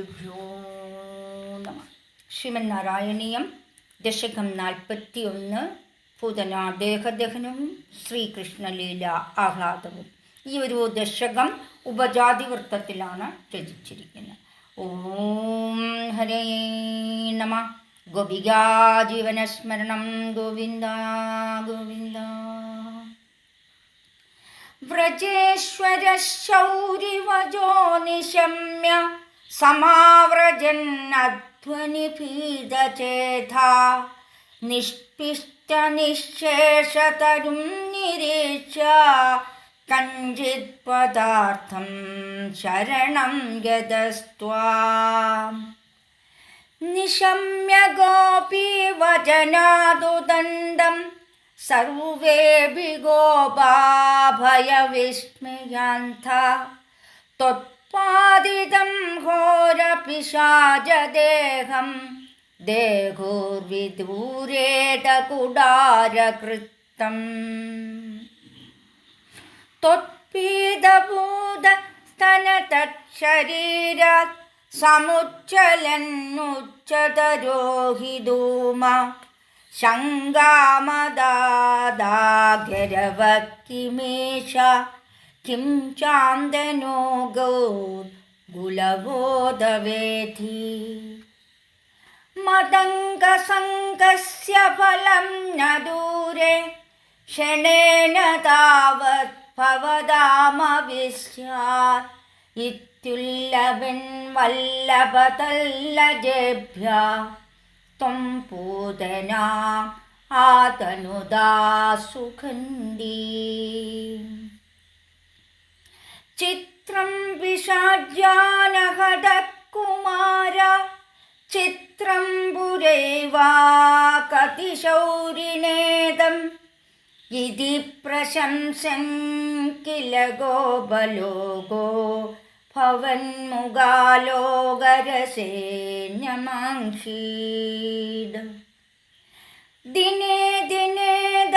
ഗുരുഭ്യോ നമ. ശ്രീമന്നാരായണീയം ദശകം നാൽപ്പത്തി ഒന്ന് പൂതനാദേഹദഹനവും ശ്രീകൃഷ്ണലീല ആഹ്ലാദവും. ഈ ഒരു ദശകം ഉപജാതിവൃത്തത്തിലാണ് രചിച്ചിരിക്കുന്നത്. ഓം ഹരേ നമ. ഗോപികാ ജീവനസ്മരണം. ഗോവിന്ദ സമാവ്രജന്നധ്വനിഭീതചേതാ നിഷ്പിഷ്ടനിശേഷതരും നിരീക്ഷ കഞ്ചിത് പദാർത്ഥം ശരണം ഗതസ്ത്വാം. നിശമ്യ ഗോപി വചനാദുദണ്ഡം സർവേപി ഗോപാഭയവിസ്മയാന്ത ത്വ പാതിതം ഘോര പിശാചദേഹം ദേഹോർവിദൂരേത കുടാരകൃത്തം. ത്വത്പീതഭൂത സ്തനതരീരാത് സമുജ്ജലന്നുച്ചതരോഹിതൂമ ശങ്കാമദാദാഗരവക്കിമേഷ കിം ചാന്തനോ ഗൗർഗുലവോദവേധി മതംഗസംഗസ്യ ഫലം ന ദൂരെ ക്ഷണേന താവത് ഭവതാമവിശ്യാത് ഇത്യുല്ലവൻ വല്ലഭതല്ലജേഭ്യ ത്വം പൂതനാ ആതനുദാ സുഖന്തി ചിത്രം വിഷാദ്യാനഹടക്കുമാര ചിത്രം പുരൈവാ കതിശൗരിണേദം ഇതി പ്രശംസൻ കില ഗോപലോകോ ഭവന്മുഖാലോകരസേന്യമാംക്ഷീദ ദിനേ ദിനേദ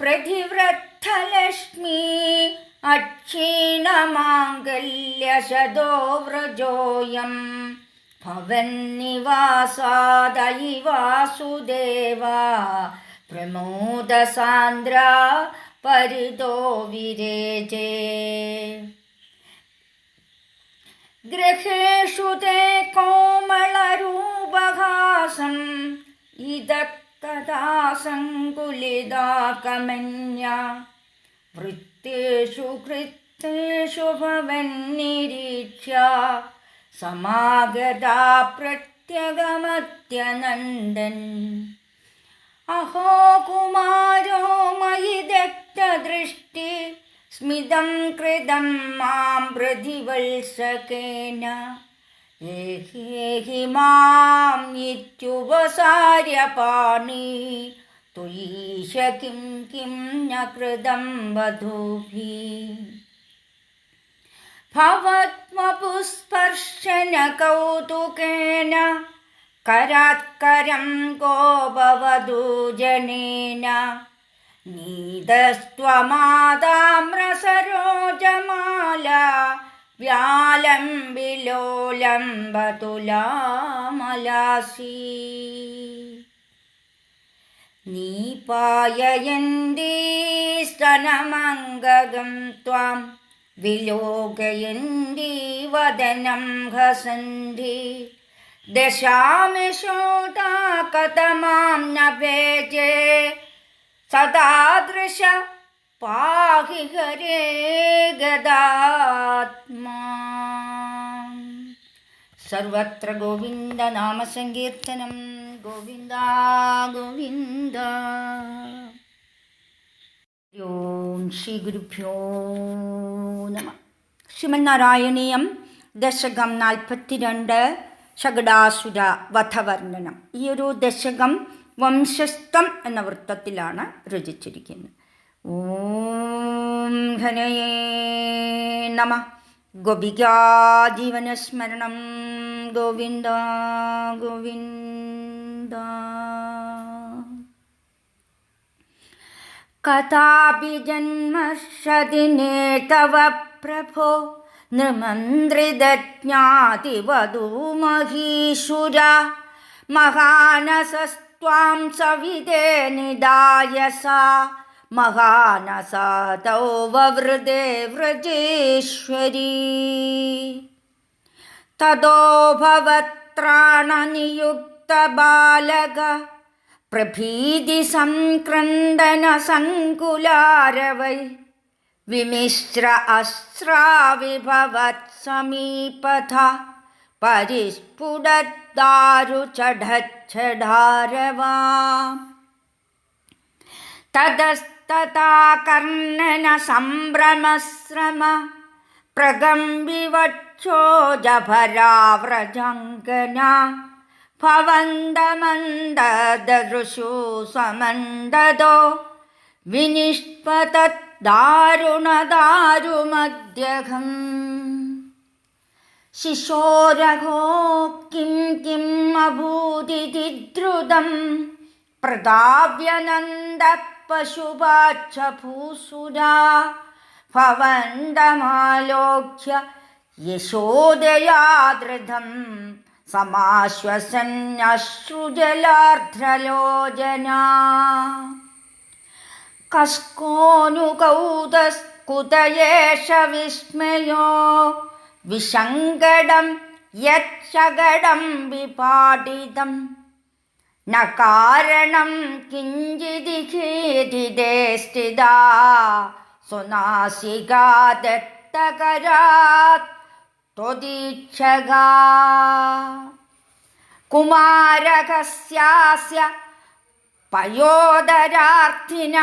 പ്രതിവ്രത്തലക്ഷ്മീ अक्षीणमाङ्गल्यशदो व्रजोऽयं भवन्निवासादयि वासुदेवा प्रमोदसान्द्रा परितो विरेजे गृहेषु ते कोमलरूपहासम् इदत्तदा सङ्कुलिदा कमन्या ഭക്തേഷു കൃത്തേഷു ഭവൻ നിരീക്ഷ. സമാഗത പ്രത്യഗമത്യനന്ദൻ അഹോ കുമാരോ മയി ദൃഷ്ടി സ്മിതം കൃതം മാം പ്രതിവത്സകേന. ഏഹി മാം നിത്യുപസാര്യ പാണി तुलीश किं किं न कृतं वधूभिः। भवत्मपुस्पर्शनकौतुकेन करात्करं को जनेन नीतस्त्वमादाम्रसरोजमाला व्यालम्बिलोलम्बतुलामलासी। നീ പായയന്തീസ്തനമംഗകം ത്വാം. വിലോകയന്തീ വദനം ഹസന്തി ദശാമി ശോടാ കഥമാം നവേജേ. സദാദൃശ പാഹി ഹരേ ഗദാത്മാ. സർവത്ര ഗോവിന്ദ നാമസങ്കീർത്തനം. ഗോവിന്ദ ഗോവിന്ദ. ഓം ശ്രീ ഗുരുഭ്യോ നമ. ശ്രീമന്നാരായണീയം ദശകം നാൽപ്പത്തിരണ്ട് ശകടാസുര വധവർണനം. ഈ ഒരു ദശകം വംശസ്ഥം എന്ന വൃത്തത്തിലാണ് രചിച്ചിരിക്കുന്നത്. ഓം ഘനയേ നമ. ഗോപികാ ജീവനസ്മരണം. ഗോവിന്ദ ഗോവിന്ദ. कदापि जन्मशदिने तव प्रभो नृमन्त्रिदज्ञातिवधूमहीशुर महानसस्त्वां सविदे निदाय सा महानसादौ ववृदे व्रजेश्वरी ततो भवत्राणनियुक्त युक्तबालक प्रभीतिसङ्क्रन्दनसङ्कुलारवै विमिश्र अस्राविभवत्समीपथा परिस्फुटद्दारुचढच्छारवा ततस्तथा कर्णनसम्भ्रमश्रम प्रगम्बिवक्षो जभराव्रजङ्गना ഭവന്തമന്ദദൃശു സമന്ദദോ വിനിഷ്പതദ്ദാരുണദാരുമദ്യഹം ശിശോരഹോ കിം കിം അഭൂതിഥി ദ്രുതം പ്രതാപ്യനന്ദ പശുപാച്ഛ ഭൂസുരാ ഭവന്തമാലോക്യ യശോദയാദൃതം. സമാശ്വസന്നശ്രുജലാർദ്രലോചനാ കസ്കോനുകൗതസ്കുതയേഷ വിസ്മയോ. വിസങ്കടം യക്ഷകടം വിപാടിതം. ന കാരണം കിഞ്ചിദിഖേതിദേ സ്ഥിത. സുനാസികാ ദത്തകരാത് त्वदीक्षगा कुमारकस्यास्य पयोदरार्थिन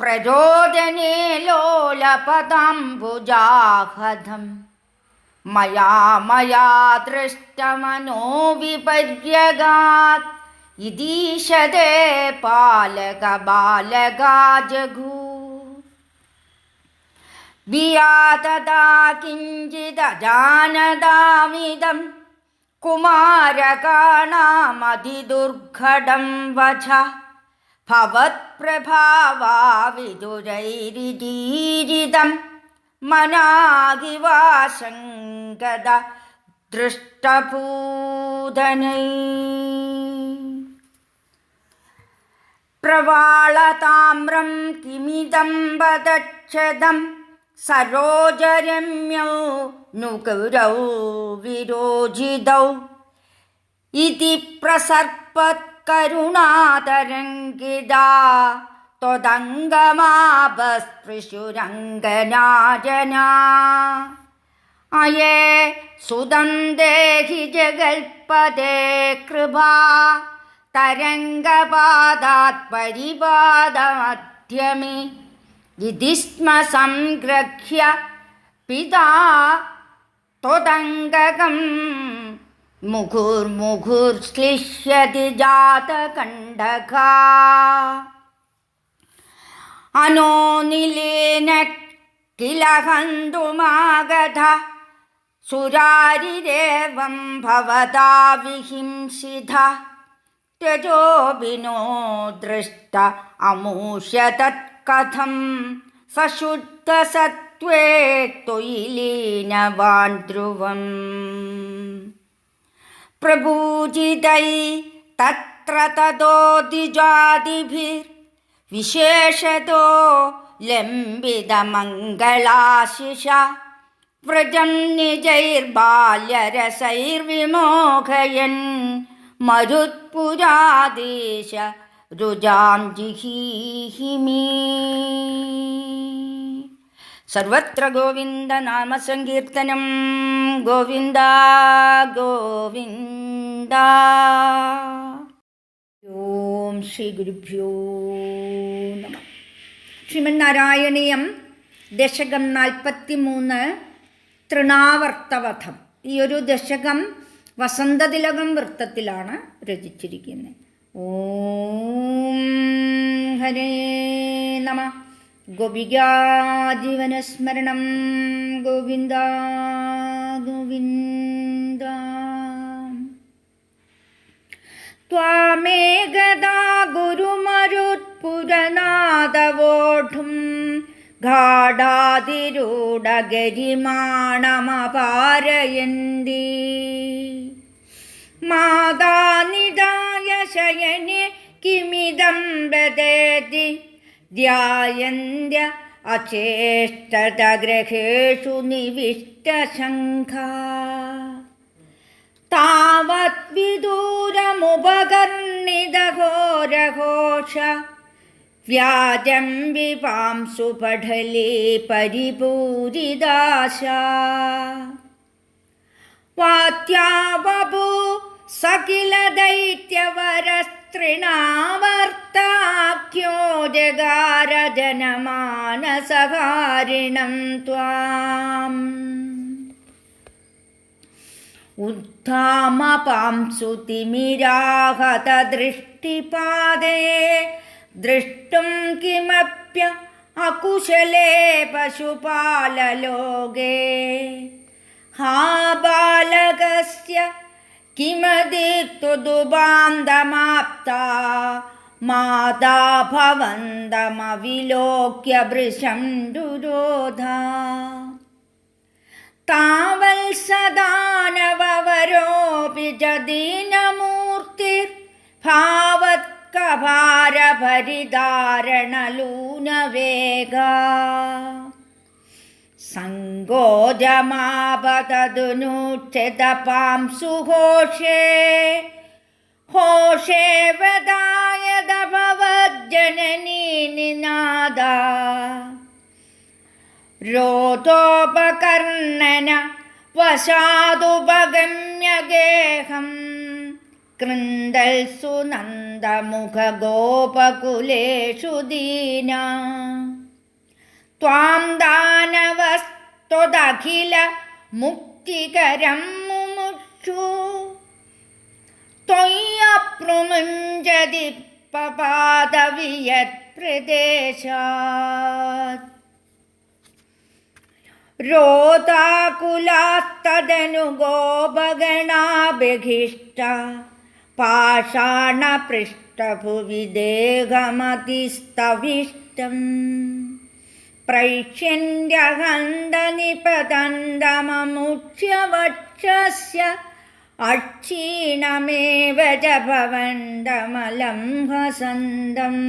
प्ररोदने लोलपदाम्बुजाहधं मया मया दृष्टमनोविपर्यगात् इदीशदे पालकबालका जघू വിയാതദാ കിഞ്ചിദജാനദാമിദം കുമാരകാണാമതിദുർഘടം വച ഭവത്പ്രഭാവാവിദുരൈരിതീരിതം മനാകിവാശങ്കത ദൃഷ്ടപൂതനൈ പ്രവാളതാമ്രം കിമിതം വദക്ഷതം സരോജരമ്യൗ നുകുരൗ വിരോചിതൗ ഇതി പ്രസർപ്പത്കരുണാതരംഗിതാ त्वदङ्गमापस्पृशुरङ्गनाजना अये सुदं देहि जगल्पदे कृपा तरङ्गपादात् परिपादमध्यमे വിധിസ്മ സംഗ്രഹ്യ പിതാ ത്വതംഗകം മുഹുർമുഹുർശ്ലിഷ്യതി ജാതകണ്ഠക അനോനിലേന കില ഹന്തുമാഗത സുരാരിരേവം ഭവതാ വിഹിംസിത. രജോബിനോ ദൃഷ്ട അമൂഷ്യ തത് കഥം സശുദ്ധസത്വേ തൊയിലീനവാൻ ധ്രുവം. പ്രഭൂജിതൈ തത്ര തതോ ദ്വിജാതിഭിർ വിശേഷതോ ലംബിതമംഗളാശിഷ വ്രജം നിജൈർബാല്യരസൈർവിമോഹയൻ മരുത്പുരാദേശ രുജാഞ്ജിഹീഹിമീ സർവത്ര ഗോവിന്ദ നാമ സങ്കീർത്തനം ഗോവിന്ദ ഗോവിന്ദ ഓം ശ്രീ ഗുരുഭ്യോ നമ ശ്രീമന്നാരായണീയം ദശകം നാൽപ്പത്തി മൂന്ന് തൃണാവർത്തവധം. ഈ ഒരു ദശകം വസന്തതിലകം വൃത്തത്തിലാണ് രചിച്ചിരിക്കുന്നത്. ഓം ഹരേ നമ. ഗോപികാജീവനസ്മരണം ഗോവിന്ദ ഗോവിന്ദ. ത്വാമേകദാ ഗുരുമരുത്പുരനാദവോഢും ഗാഢാതിരൂഢഗരിമാണമപാരയന്തീ. മാതാനിദായ ശയനെ കിമിതം വദേതി ധ്യായന്ത്യ അചേഷ്ടതഗ്രഹേഷു നിവിഷ്ടശങ്കാ താവത് വിദൂരമുപകർണിതഘോരഘോഷ വ്യാജം വിപാംസു പഠലേ പരിപൂരിദാശ. വാത്യാവപു സകില ദൈത്യവരസ്തൃണാവർത്താഖ്യോ ജഗാരജനമാനസഹാരിണം ത്വാം. ഉദ്ധാമപാംസു തിമിരാഹതദൃഷ്ടിപാദേ ദൃഷ്ടും കിമപ്യ അകുശലേ പശുപാലലോകേ. ഹാ ബാലകസ്യ കിമതിത്വദുബാന്തമാപ്താ മാതാ ഭവന്തമവിലോക്യ ഭൃശം രുരോധാ താവൽ സദാനവരോപി ജദീനമൂർത്തിർഭാവത്കഭാരഭരിധാരണലൂനവേഗ സങ്കോജമാപതനുച്ഛതപാംസുഘോഷേ ഘോഷേ വദായതഭവജ്ജനനീ നിനാദാ. രോധോപകർണന വശാതുപഗമ്യഗേഹം. സുനന്ദമുഖഗോപകുലേഷു ദീന. त्वां दानवस्त्वदखिलमुक्तिकरं मुमुक्षु त्वय्यप्रुमुञ्जति पपादवियत्प्रदेशात् रोदाकुलास्तदनुगोपगणाभिघिष्टा पाषाणपृष्ठभुवि देहमतिस्तविष्टम् प्रैष्यन्त्यहन्दनिपतन्दममुक्ष्यवक्षस्य अक्षीणमेव च भवन्दमलं हसन्दम्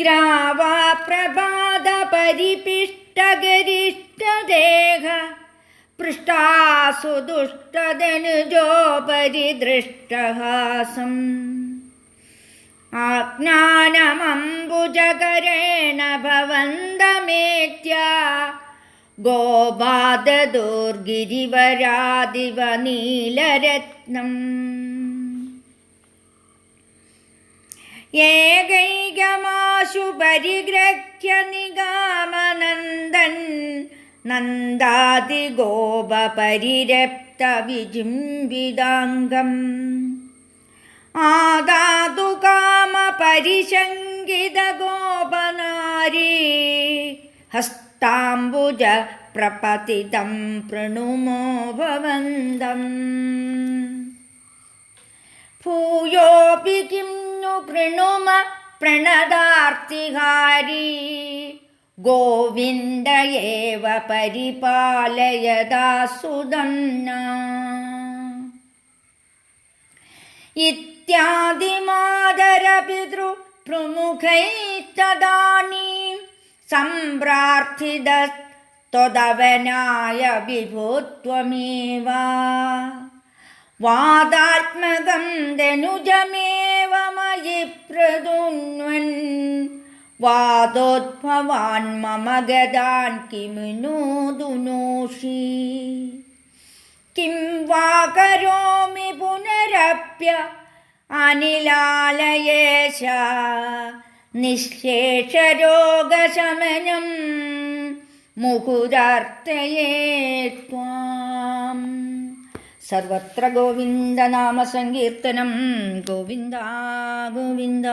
ग्रावाप्रभातपरिपिष्टगरिष्टदेह पृष्ठासु दुष्टदनुजोपरि दृष्टहासम् आज्ञानमम्बुजकरेण भवन्दमेत्या गोपाददुर्गिरिवरादिव नीलरत्नम् ഏകൈകമാശു പരിഗ്രഹ്യ നിഗാമനന്ദൻ നന്ദാതി ഗോപ പരിരപ്ത വിജിംബിതാംഗം ആദാതു പരിശങ്കിത ഗോപനാരീ ഹസ്താംബുജ പ്രപതിതം പ്രണുമോഭവന്തം ഭൂയോപി കിംനു പ്രണുമ പ്രണദാർത്തിഹാരി ഗോവിന്ദ പരിപാലയദാസുദന്ന इत्यादिमादरपितृ प्रमुखैस्तदानीं सम्प्रार्थितस्त्वदवनाय विभुत्वमेव വാദാത്മകം ധനുജമേവ മയി പ്രദുന്വൻ വാദോദ്ഭവാൻ മമ ഗതാൻ കിമുനോദുനോഷി കിം വാ കരോമി പുനരപ്യ അനിലാലയേശ നിശേഷരോഗശമനം മുകുരാർത്തയേ ത്വാം സർവത്ര ഗോവിന്ദനാമസങ്കീർത്തനം ഗോവിന്ദ ഗോവിന്ദ.